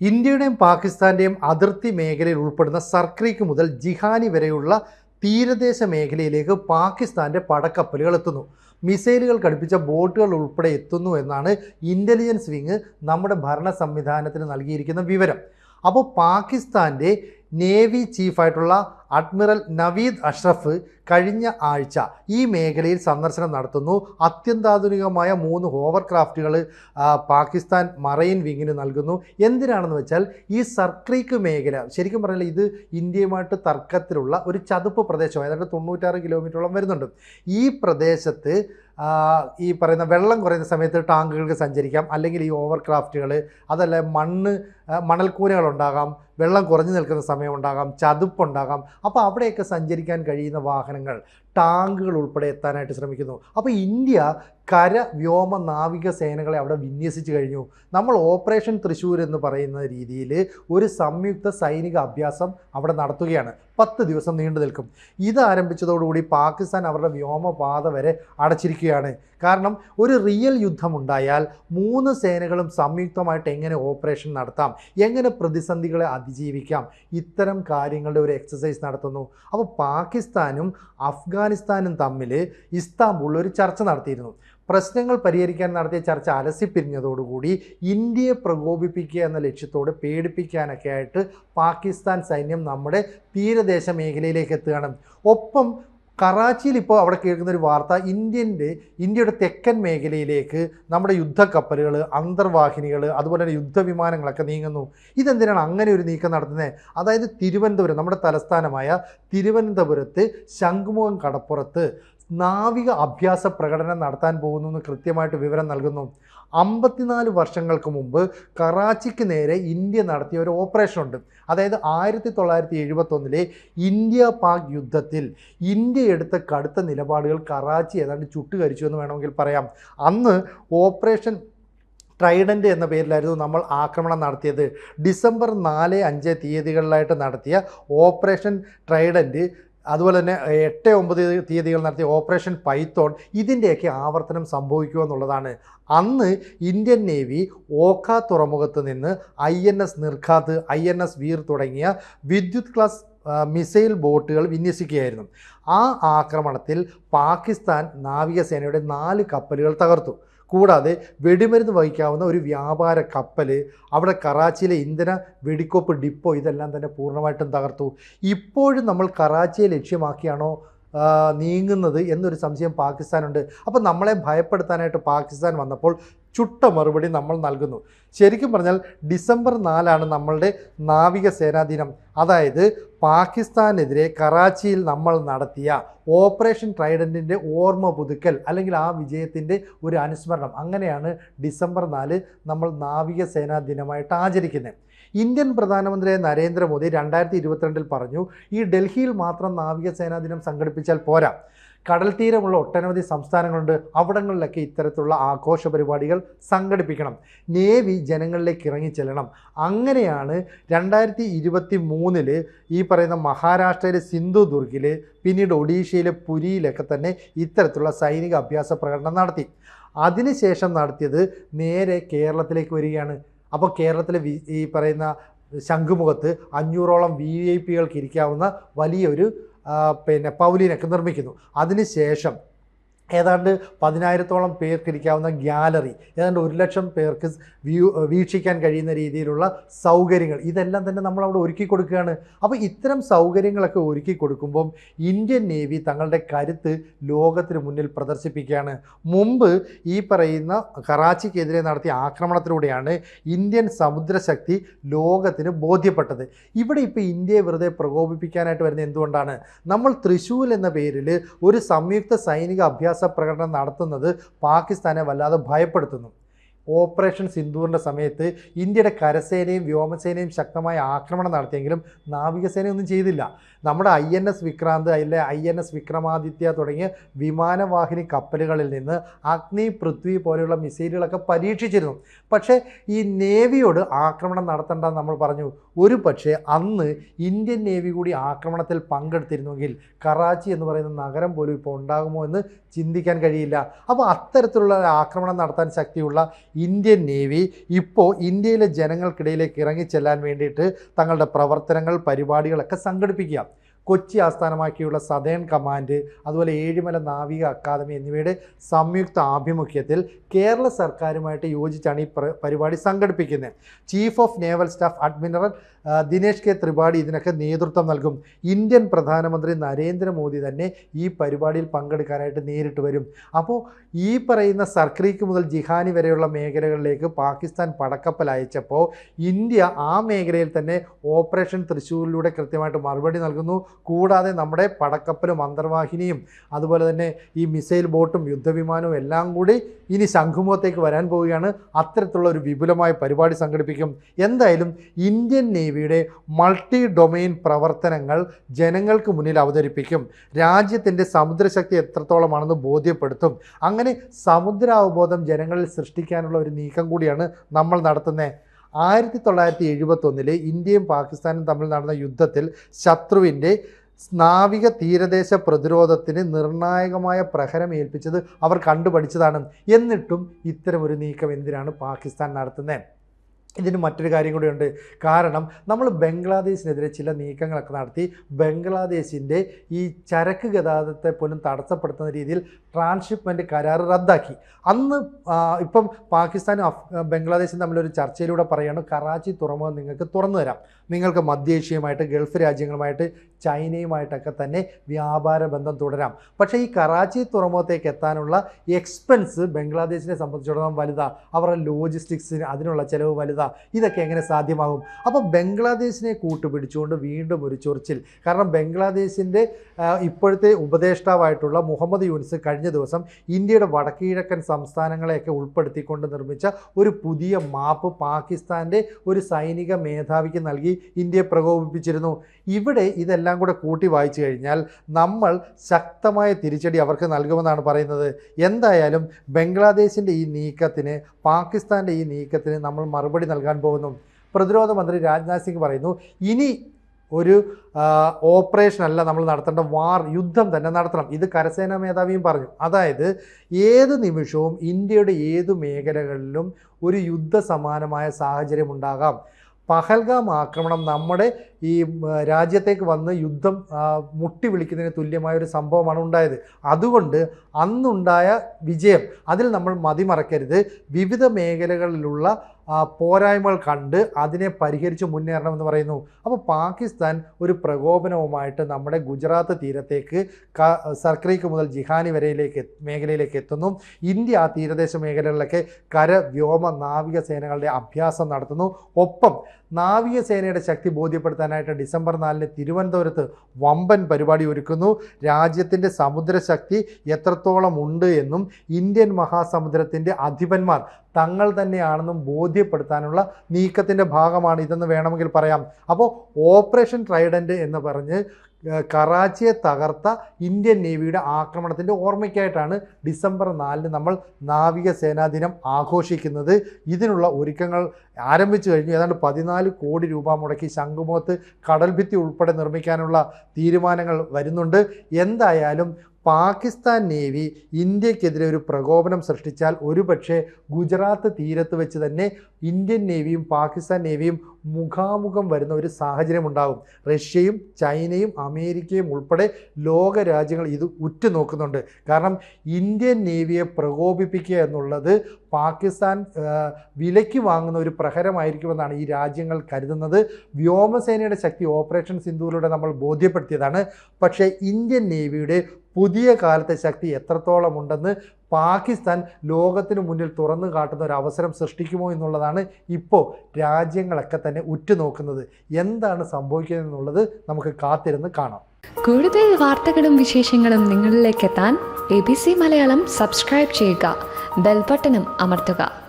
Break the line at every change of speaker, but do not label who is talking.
ഇന്ത്യയുടെയും പാകിസ്ഥാന്റെയും അതിർത്തി മേഖലയിൽ ഉൾപ്പെടുന്ന സർക്രീക്ക് മുതൽ ജിഹാനി വരെയുള്ള തീരദേശ മേഖലയിലേക്ക് പാകിസ്ഥാന്റെ പടക്കപ്പലുകൾ എത്തുന്നു. മിസൈലുകൾ ഘടിപ്പിച്ച ബോട്ടുകൾ ഉൾപ്പെടെ എത്തുന്നു എന്നാണ് ഇന്റലിജൻസ് വിങ് നമ്മുടെ ഭരണ സംവിധാനത്തിന് നൽകിയിരിക്കുന്ന വിവരം. അപ്പോൾ പാകിസ്ഥാന്റെ നേവി ചീഫായിട്ടുള്ള അഡ്മിറൽ നവീദ് അഷ്റഫ് കഴിഞ്ഞ ആഴ്ച ഈ മേഖലയിൽ സന്ദർശനം നടത്തുന്നു. അത്യന്താധുനികമായ മൂന്ന് ഹോവർ ക്രാഫ്റ്റുകൾ പാകിസ്ഥാൻ മറൈൻ വിങ്ങിന് നൽകുന്നു. എന്തിനാണെന്ന് വെച്ചാൽ ഈ സർക്രീക്ക് മേഖല ശരിക്കും പറഞ്ഞാൽ ഇത് ഇന്ത്യയുമായിട്ട് തർക്കത്തിലുള്ള ഒരു ചതുപ്പ് പ്രദേശം ഏതാണ്ട് തൊണ്ണൂറ്റാറ് കിലോമീറ്ററോളം വരുന്നുണ്ട്. ഈ പ്രദേശത്ത് ഈ പറയുന്ന വെള്ളം കുറയുന്ന സമയത്ത് ടാങ്കുകൾക്ക് സഞ്ചരിക്കാം. അല്ലെങ്കിൽ ഈ ഓവർ ക്രാഫ്റ്റുകൾ അതല്ല മണ്ണ് ഉണ്ടാകാം വെള്ളം കുറഞ്ഞു നിൽക്കുന്ന സമയമുണ്ടാകാം ചതുപ്പുണ്ടാകാം അപ്പോൾ അവിടെയൊക്കെ സഞ്ചരിക്കാൻ കഴിയുന്ന വാഹനങ്ങൾ. ടാങ്കുകൾ ഉൾപ്പെടെ എത്താനായിട്ട് ശ്രമിക്കുന്നു. അപ്പോൾ ഇന്ത്യ കര വ്യോമ നാവിക സേനകളെ അവിടെ വിന്യസിച്ച് കഴിഞ്ഞു. നമ്മൾ ഓപ്പറേഷൻ തൃശ്ശൂർ എന്ന് പറയുന്ന രീതിയിൽ ഒരു സംയുക്ത സൈനിക അഭ്യാസം അവിടെ നടത്തുകയാണ്. പത്ത് ദിവസം നീണ്ടു നിൽക്കും. ഇത് ആരംഭിച്ചതോടുകൂടി പാകിസ്ഥാൻ അവരുടെ വ്യോമപാത വരെ അടച്ചിരിക്കുകയാണ്. കാരണം ഒരു റിയൽ യുദ്ധമുണ്ടായാൽ മൂന്ന് സേനകളും സംയുക്തമായിട്ട് എങ്ങനെ ഓപ്പറേഷൻ നടത്താം എങ്ങനെ പ്രതിസന്ധികളെ അതിജീവിക്കാം ഇത്തരം കാര്യങ്ങളുടെ ഒരു എക്സസൈസ് നടത്തുന്നു. അപ്പോൾ പാകിസ്ഥാനും അഫ്ഗാനിസ്ഥാനും തമ്മിൽ ഇസ്താംബൂളിൽ ഒരു ചർച്ച നടത്തിയിരുന്നു. പ്രശ്നങ്ങൾ പരിഹരിക്കാൻ നടത്തിയ ചർച്ച അലസിപ്പിരിഞ്ഞതോടുകൂടി ഇന്ത്യയെ പ്രകോപിപ്പിക്കുക എന്ന ലക്ഷ്യത്തോടെ പേടിപ്പിക്കാനൊക്കെ ആയിട്ട് പാകിസ്ഥാൻ സൈന്യം നമ്മുടെ തീരദേശ മേഖലയിലേക്ക് എത്തുകയാണ്. ഒപ്പം കറാച്ചിയിൽ ഇപ്പോൾ അവിടെ കേൾക്കുന്ന ഒരു വാർത്ത ഇന്ത്യന്റെ ഇന്ത്യയുടെ തെക്കൻ മേഖലയിലേക്ക് നമ്മുടെ യുദ്ധക്കപ്പലുകൾ അന്തർവാഹിനികൾ അതുപോലെ തന്നെ യുദ്ധവിമാനങ്ങളൊക്കെ നീങ്ങുന്നു. ഇതെന്തിനാണ് അങ്ങനെ ഒരു നീക്കം നടത്തുന്നത്? അതായത് തിരുവനന്തപുരം നമ്മുടെ തലസ്ഥാനമായ തിരുവനന്തപുരത്ത് ശംഖുമുഖം കടപ്പുറത്ത് നാവിക അഭ്യാസ പ്രകടനം നടത്താൻ പോകുന്നു എന്ന് കൃത്യമായിട്ട് വിവരം നൽകുന്നു. അമ്പത്തിനാല് വർഷങ്ങൾക്ക് മുമ്പ് കറാച്ചിക്ക് നേരെ ഇന്ത്യ നടത്തിയ ഒരു ഓപ്പറേഷൻ ഉണ്ട്. അതായത് ആയിരത്തി തൊള്ളായിരത്തി എഴുപത്തൊന്നിലെ ഇന്ത്യ പാക് യുദ്ധത്തിൽ ഇന്ത്യ എടുത്ത കടുത്ത നിലപാടുകൾ കറാച്ചി ഏതാണ്ട് ചുട്ടുകരിച്ചു എന്ന് വേണമെങ്കിൽ പറയാം. അന്ന് ഓപ്പറേഷൻ ട്രൈഡന്റ് എന്ന പേരിലായിരുന്നു നമ്മൾ ആക്രമണം നടത്തിയത്. ഡിസംബർ നാല് അഞ്ച് തീയതികളിലായിട്ട് നടത്തിയ ഓപ്പറേഷൻ ട്രൈഡന്റ് അതുപോലെ തന്നെ എട്ട് ഒമ്പത് തീയതികൾ നടത്തിയ ഓപ്പറേഷൻ പൈത്തോൺ ഇതിന്റെയൊക്കെ ആവർത്തനം സംഭവിക്കുക എന്നുള്ളതാണ്. അന്ന് ഇന്ത്യൻ നേവി ഓഖ തുറമുഖത്ത് നിന്ന് I N S Nirghat I N S Veer തുടങ്ങിയ വിദ്യുത് ക്ലാസ് മിസൈൽ ബോട്ടുകൾ വിന്യസിക്കുകയായിരുന്നു. ആ ആക്രമണത്തിൽ പാകിസ്ഥാൻ നാവികസേനയുടെ നാല് കപ്പലുകൾ തകർത്തു. കൂടാതെ വെടിമരുന്ന് വഹിക്കാവുന്ന ഒരു വ്യാപാര കപ്പൽ അവിടെ കറാച്ചിയിലെ ഇന്ധന വെടിക്കോപ്പ് ഡിപ്പോ ഇതെല്ലാം തന്നെ പൂർണമായിട്ടും തകർത്തു. ഇപ്പോഴും നമ്മൾ കറാച്ചിയെ ലക്ഷ്യമാക്കിയാണോ നീങ്ങുന്നത് എന്നൊരു സംശയം പാകിസ്ഥാനുണ്ട്. അപ്പോൾ നമ്മളെ ഭയപ്പെടുത്താനായിട്ട് പാകിസ്ഥാൻ വന്നപ്പോൾ ചുട്ട മറുപടി നമ്മൾ നൽകുന്നു. ശരിക്കും പറഞ്ഞാൽ ഡിസംബർ നാലാണ് നമ്മളുടെ നാവികസേനാ ദിനം. അതായത് പാകിസ്ഥാനെതിരെ കറാച്ചിയിൽ നമ്മൾ നടത്തിയ ഓപ്പറേഷൻ ട്രൈഡന്റിന്റെ ഓർമ്മ പുതുക്കൽ അല്ലെങ്കിൽ ആ വിജയത്തിന്റെ ഒരു അനുസ്മരണം. അങ്ങനെയാണ് ഡിസംബർ നാല് നമ്മൾ നാവികസേനാ ദിനമായിട്ട് ആചരിക്കുന്നത്. ഇന്ത്യൻ പ്രധാനമന്ത്രി നരേന്ദ്രമോദി രണ്ടായിരത്തി ഇരുപത്തിരണ്ടിൽ പറഞ്ഞു ഈ ഡൽഹിയിൽ മാത്രം നാവികസേനാ ദിനം സംഘടിപ്പിച്ചാൽ പോരാ. കടൽ തീരമുള്ള ഒട്ടനവധി സംസ്ഥാനങ്ങളുണ്ട്. അവിടങ്ങളിലൊക്കെ ഇത്തരത്തിലുള്ള ആഘോഷ പരിപാടികൾ സംഘടിപ്പിക്കണം. നേവി ജനങ്ങളിലേക്ക് ഇറങ്ങി ചെല്ലണം. അങ്ങനെയാണ് രണ്ടായിരത്തി ഇരുപത്തി മൂന്നിൽ ഈ പറയുന്ന മഹാരാഷ്ട്രയിലെ സിന്ധുദുർഗിൽ പിന്നീട് ഒഡീഷയിലെ പുരിയിലൊക്കെ തന്നെ ഇത്തരത്തിലുള്ള സൈനിക അഭ്യാസ പ്രകടനം നടത്തി. അതിനുശേഷം നടത്തിയത് നേരെ കേരളത്തിലേക്ക് വരികയാണ്. അപ്പോൾ കേരളത്തിലെ ഈ പറയുന്ന ശംഖുമുഖത്ത് അഞ്ഞൂറോളം വി ഐ പികൾക്ക് ഇരിക്കാവുന്ന വലിയൊരു പിന്നെ പൗലീനൊക്കെ നിർമ്മിക്കുന്നു. അതിനുശേഷം ഏതാണ്ട് പതിനായിരത്തോളം പേർക്ക് ഇരിക്കാവുന്ന ഗ്യാലറി ഏതാണ്ട് ഒരു ലക്ഷം പേർക്ക് വ്യൂ വീക്ഷിക്കാൻ കഴിയുന്ന രീതിയിലുള്ള സൗകര്യങ്ങൾ ഇതെല്ലാം തന്നെ നമ്മൾ അവിടെ ഒരുക്കി കൊടുക്കുകയാണ്. അപ്പോൾ ഇത്തരം സൗകര്യങ്ങളൊക്കെ ഒരുക്കി കൊടുക്കുമ്പം ഇന്ത്യൻ നേവി തങ്ങളുടെ കരുത്ത് ലോകത്തിന് മുന്നിൽ പ്രദർശിപ്പിക്കുകയാണ്. മുമ്പ് ഈ പറയുന്ന കറാച്ചിക്കെതിരെ നടത്തിയ ആക്രമണത്തിലൂടെയാണ് ഇന്ത്യൻ സമുദ്രശക്തി ലോകത്തിന് ബോധ്യപ്പെട്ടത്. ഇവിടെ ഇപ്പോൾ ഇന്ത്യയെ വെറുതെ പ്രകോപിപ്പിക്കാനായിട്ട് വരുന്നത് എന്തുകൊണ്ടാണ്? നമ്മൾ തൃശ്ശൂൽ എന്ന പേരിൽ ഒരു സംയുക്ത സൈനിക അഭ്യാസ പ്രകടനം നടത്തുന്നത് പാകിസ്ഥാനെ വല്ലാതെ ഭയപ്പെടുത്തുന്നു. ഓപ്പറേഷൻ സിന്ധൂറിന്റെ സമയത്ത് ഇന്ത്യയുടെ കരസേനയും വ്യോമസേനയും ശക്തമായ ആക്രമണം നടത്തിയെങ്കിലും നാവികസേനയൊന്നും ചെയ്തില്ല. നമ്മുടെ ഐ എൻ എസ് വിക്രാന്ത് അതിലെ ഐ എൻ എസ് വിക്രമാദിത്യ തുടങ്ങിയ വിമാനവാഹിനി കപ്പലുകളിൽ നിന്ന് അഗ്നി പൃഥ്വി പോലെയുള്ള മിസൈലുകളൊക്കെ പരീക്ഷിച്ചിരുന്നു. പക്ഷേ ഈ നേവിയോട് ആക്രമണം നടത്തണ്ടെന്ന് നമ്മൾ പറഞ്ഞു. ഒരു പക്ഷേ അന്ന് ഇന്ത്യൻ നേവി കൂടി ആക്രമണത്തിൽ പങ്കെടുത്തിരുന്നെങ്കിൽ കറാച്ചി എന്ന് പറയുന്ന നഗരം പോലും ഇപ്പോൾ ഉണ്ടാകുമോ എന്ന് ചിന്തിക്കാൻ കഴിയില്ല. അപ്പോൾ അത്തരത്തിലുള്ള ആക്രമണം നടത്താൻ ശക്തിയുള്ള ഇന്ത്യൻ നേവി ഇപ്പോൾ ഇന്ത്യയിലെ ജനങ്ങൾക്കിടയിലേക്ക് ഇറങ്ങിച്ചെല്ലാൻ വേണ്ടിയിട്ട് തങ്ങളുടെ പ്രവർത്തനങ്ങൾ പരിപാടികളൊക്കെ സംഘടിപ്പിക്കുക. കൊച്ചി ആസ്ഥാനമാക്കിയുള്ള സദേൺ കമാൻഡ് അതുപോലെ ഏഴിമല നാവിക അക്കാദമി എന്നിവയുടെ സംയുക്ത ആഭിമുഖ്യത്തിൽ കേരള സർക്കാരുമായിട്ട് യോജിച്ചാണ് ഈ പരിപാടി സംഘടിപ്പിക്കുന്നത്. Chief of naval staff admiral Dinesh K Tripathi ഇതിനൊക്കെ നേതൃത്വം നൽകും. ഇന്ത്യൻ പ്രധാനമന്ത്രി നരേന്ദ്രമോദി തന്നെ ഈ പരിപാടിയിൽ പങ്കെടുക്കാനായിട്ട് നേരിട്ട് വരും. അപ്പോൾ ഈ പറയുന്ന സർക്രീക്ക് മുതൽ ജിഹാനി വരെയുള്ള മേഖലകളിലേക്ക് പാകിസ്ഥാൻ പടക്കപ്പൽ അയച്ചപ്പോൾ ഇന്ത്യ ആ മേഖലയിൽ തന്നെ ഓപ്പറേഷൻ തൃശ്ശൂരിലൂടെ കൃത്യമായിട്ട് മറുപടി നൽകുന്നു. കൂടാതെ നമ്മുടെ പടക്കപ്പലും അന്തർവാഹിനിയും അതുപോലെ തന്നെ ഈ മിസൈൽ ബോട്ടും യുദ്ധവിമാനവും എല്ലാം കൂടി ഇനി ശംഖുമുഖത്തേക്ക് വരാൻ പോവുകയാണ്. അത്തരത്തിലുള്ള ഒരു വിപുലമായ പരിപാടി സംഘടിപ്പിക്കും. എന്തായാലും ഇന്ത്യൻ നേവിയുടെ മൾട്ടി ഡൊമെയിൻ പ്രവർത്തനങ്ങൾ ജനങ്ങൾക്ക് മുന്നിൽ അവതരിപ്പിക്കും. രാജ്യത്തിന്റെ സമുദ്രശക്തി എത്രത്തോളമാണെന്ന് ബോധ്യപ്പെടുത്തും. അങ്ങനെ സമുദ്രാവബോധം ജനങ്ങളിൽ സൃഷ്ടിക്കാനുള്ള ഒരു നീക്കം കൂടിയാണ് നമ്മൾ നടത്തുന്നത്. ആയിരത്തി തൊള്ളായിരത്തി എഴുപത്തൊന്നിലെ ഇന്ത്യയും പാകിസ്ഥാനും തമ്മിൽ നടന്ന യുദ്ധത്തിൽ ശത്രുവിന്റെ നാവിക തീരദേശ പ്രതിരോധത്തിന് നിർണായകമായ പ്രഹരം ഏൽപ്പിച്ചത് അവർ കണ്ടുപഠിച്ചതാണ്. എന്നിട്ടും ഇത്തരമൊരു നീക്കം എന്തിനാണ് പാകിസ്ഥാൻ നടത്തുന്നത്? ഇതിന് മറ്റൊരു കാര്യം കൂടിയുണ്ട് കാരണം നമ്മൾ ബംഗ്ലാദേശിനെതിരെ ചില നീക്കങ്ങളൊക്കെ നടത്തി ബംഗ്ലാദേശിന്റെ ഈ ചരക്ക് ഗതാഗതത്തെ പോലും തടസ്സപ്പെടുത്തുന്ന രീതിയിൽ ട്രാൻസ്ഷിപ്മെന്റ് കരാർ റദ്ദാക്കി. അന്ന് ഇപ്പം പാകിസ്ഥാനും അഫ് ബംഗ്ലാദേശും തമ്മിലൊരു ചർച്ചയിലൂടെ പറയുകയാണ് കറാച്ചി തുറമുഖം നിങ്ങൾക്ക് തുറന്നു തരാം. നിങ്ങൾക്ക് മധ്യേഷ്യയുമായിട്ട് ഗൾഫ് രാജ്യങ്ങളുമായിട്ട് ചൈനയുമായിട്ടൊക്കെ തന്നെ വ്യാപാര ബന്ധം തുടരാം. പക്ഷേ ഈ കറാച്ചി തുറമുഖത്തേക്ക് എത്താനുള്ള എക്സ്പെൻസ് ബംഗ്ലാദേശിനെ സംബന്ധിച്ചിടത്തോളം വലുതാണ് അവരുടെ ലോജിസ്റ്റിക്സിന് അതിനുള്ള ചിലവ് വലുതാ. ഇതൊക്കെ എങ്ങനെ സാധ്യമാകും? അപ്പോൾ ബംഗ്ലാദേശിനെ കൂട്ടുപിടിച്ചുകൊണ്ട് വീണ്ടും ഒരു ചൊറിച്ചിൽ. കാരണം ബംഗ്ലാദേശിന്റെ ഇപ്പോഴത്തെ ഉപദേഷ്ടാവായിട്ടുള്ള മുഹമ്മദ് യൂനിസ് കഴിഞ്ഞ ദിവസം ഇന്ത്യയുടെ വടക്കുകിഴക്കൻ സംസ്ഥാനങ്ങളെയൊക്കെ ഉൾപ്പെടുത്തിക്കൊണ്ട് നിർമ്മിച്ച ഒരു പുതിയ മാപ്പ് പാകിസ്ഥാന്റെ ഒരു സൈനിക മേധാവിക്ക് നൽകി ഇന്ത്യയെ പ്രകോപിപ്പിച്ചിരുന്നു. ഇവിടെ ഇതെല്ലാം കൂടെ കൂട്ടി വായിച്ചു കഴിഞ്ഞാൽ നമ്മൾ ശക്തമായ തിരിച്ചടി അവർക്ക് നൽകുമെന്നാണ് പറയുന്നത്. എന്തായാലും ബംഗ്ലാദേശിന്റെ ഈ നീക്കത്തിന് പാകിസ്ഥാന്റെ ഈ നീക്കത്തിന് നമ്മൾ മറുപടി നൽകാൻ പോകുന്നു. പ്രതിരോധ മന്ത്രി രാജ്നാഥ് സിംഗ് പറയുന്നു ഇനി ഒരു ഓപ്പറേഷൻ അല്ല നമ്മൾ നടത്തേണ്ട വാർ യുദ്ധം തന്നെ നടത്തണം. ഇത് കരസേനാ മേധാവിയും പറഞ്ഞു. അതായത് ഏത് നിമിഷവും ഇന്ത്യയുടെ ഏത് മേഖലകളിലും ഒരു യുദ്ധ സമാനമായ സാഹചര്യം ഉണ്ടാകാം. പഹൽഗാം ആക്രമണം നമ്മുടെ ഈ രാജ്യത്തേക്ക് വന്ന് യുദ്ധം മുട്ടി വിളിക്കുന്നതിന് തുല്യമായ ഒരു സംഭവമാണ് ഉണ്ടായത്. അതുകൊണ്ട് അന്നുണ്ടായ വിജയം അതിൽ നമ്മൾ മതിമറക്കരുത് വിവിധ മേഖലകളിലുള്ള പോരായ്മകൾ കണ്ട് അതിനെ പരിഹരിച്ച് മുന്നേറണമെന്ന് പറയുന്നു. അപ്പോൾ പാകിസ്ഥാൻ ഒരു പ്രകോപനവുമായിട്ട് നമ്മുടെ ഗുജറാത്ത് തീരത്തേക്ക് സർക്രീക്ക് മുതൽ ജിഹാനി വരെയിലേക്ക് മേഖലയിലേക്ക് എത്തുന്നു. ഇന്ത്യ ആ തീരദേശ മേഖലകളിലൊക്കെ കര വ്യോമ നാവിക സേനകളുടെ അഭ്യാസം നടത്തുന്നു. ഒപ്പം നാവികസേനയുടെ ശക്തി ബോധ്യപ്പെടുത്താനായിട്ട് ഡിസംബർ നാലിന് തിരുവനന്തപുരത്ത് വമ്പൻ പരിപാടി ഒരുക്കുന്നു. രാജ്യത്തിന്റെ സമുദ്രശക്തി എത്രത്തോളം ഉണ്ട് എന്നും ഇന്ത്യൻ മഹാസമുദ്രത്തിന്റെ അധിപന്മാർ തങ്ങൾ തന്നെയാണെന്നും ബോധ്യപ്പെടുത്താനുള്ള നീക്കത്തിന്റെ ഭാഗമാണ് ഇതെന്ന് വേണമെങ്കിൽ പറയാം. അപ്പോൾ ഓപ്പറേഷൻ ട്രൈഡന്റ് എന്ന് പറഞ്ഞ് കറാച്ചിയെ തകർത്ത ഇന്ത്യൻ നേവിയുടെ ആക്രമണത്തിന്റെ ഓർമ്മയ്ക്കായിട്ടാണ് ഡിസംബർ നാലിന് നമ്മൾ നാവികസേനാ ദിനം ആഘോഷിക്കുന്നത്. ഇതിനുള്ള ഒരുക്കങ്ങൾ ആരംഭിച്ചു കഴിഞ്ഞു. ഏതാണ്ട് പതിനാല് കോടി രൂപ മുടക്കി ശംഖുമുഖത്ത് കടൽഭിത്തി ഉൾപ്പെടെ നിർമ്മിക്കാനുള്ള തീരുമാനങ്ങൾ വരുന്നുണ്ട്. എന്തായാലും പാകിസ്ഥാൻ നേവി ഇന്ത്യക്കെതിരെ ഒരു പ്രകോപനം സൃഷ്ടിച്ചാൽ ഒരുപക്ഷെ ഗുജറാത്ത് തീരത്ത് വെച്ച് തന്നെ ഇന്ത്യൻ നേവിയും പാകിസ്ഥാൻ നേവിയും മുഖാമുഖം വരുന്ന ഒരു സാഹചര്യം ഉണ്ടാകും റഷ്യയും ചൈനയും അമേരിക്കയും ഉൾപ്പെടെ ലോക രാജ്യങ്ങൾ ഇത് ഉറ്റുനോക്കുന്നുണ്ട്. കാരണം ഇന്ത്യൻ നേവിയെ പ്രകോപിപ്പിക്കുക എന്നുള്ളത് പാകിസ്ഥാൻ വിലയ്ക്ക് വാങ്ങുന്ന ഒരു പ്രഹരമായിരിക്കുമെന്നാണ് ഈ രാജ്യങ്ങൾ കരുതുന്നത്. വ്യോമസേനയുടെ ശക്തി ഓപ്പറേഷൻ സിന്ധുവിലൂടെ നമ്മൾ ബോധ്യപ്പെടുത്തിയതാണ്. പക്ഷേ ഇന്ത്യൻ നേവിയുടെ പുതിയ കാലത്തെ ശക്തി എത്രത്തോളം ഉണ്ടെന്ന് പാകിസ്ഥാൻ ലോകത്തിന് മുന്നിൽ തുറന്നു കാട്ടുന്ന ഒരു അവസരം സൃഷ്ടിക്കുമോ എന്നുള്ളതാണ് ഇപ്പോൾ രാജ്യങ്ങളൊക്കെ തന്നെ ഉറ്റുനോക്കുന്നത്. എന്താണ് സംഭവിക്കുന്നത് എന്നുള്ളത് നമുക്ക് കാത്തിരുന്ന് കാണാം.
കൂടുതൽ വാർത്തകളും വിശേഷങ്ങളും നിങ്ങളിലേക്ക് എത്താൻ A B C Malayalam subscribe ചെയ്യുക. ബെൽബട്ടനും അമർത്തുക.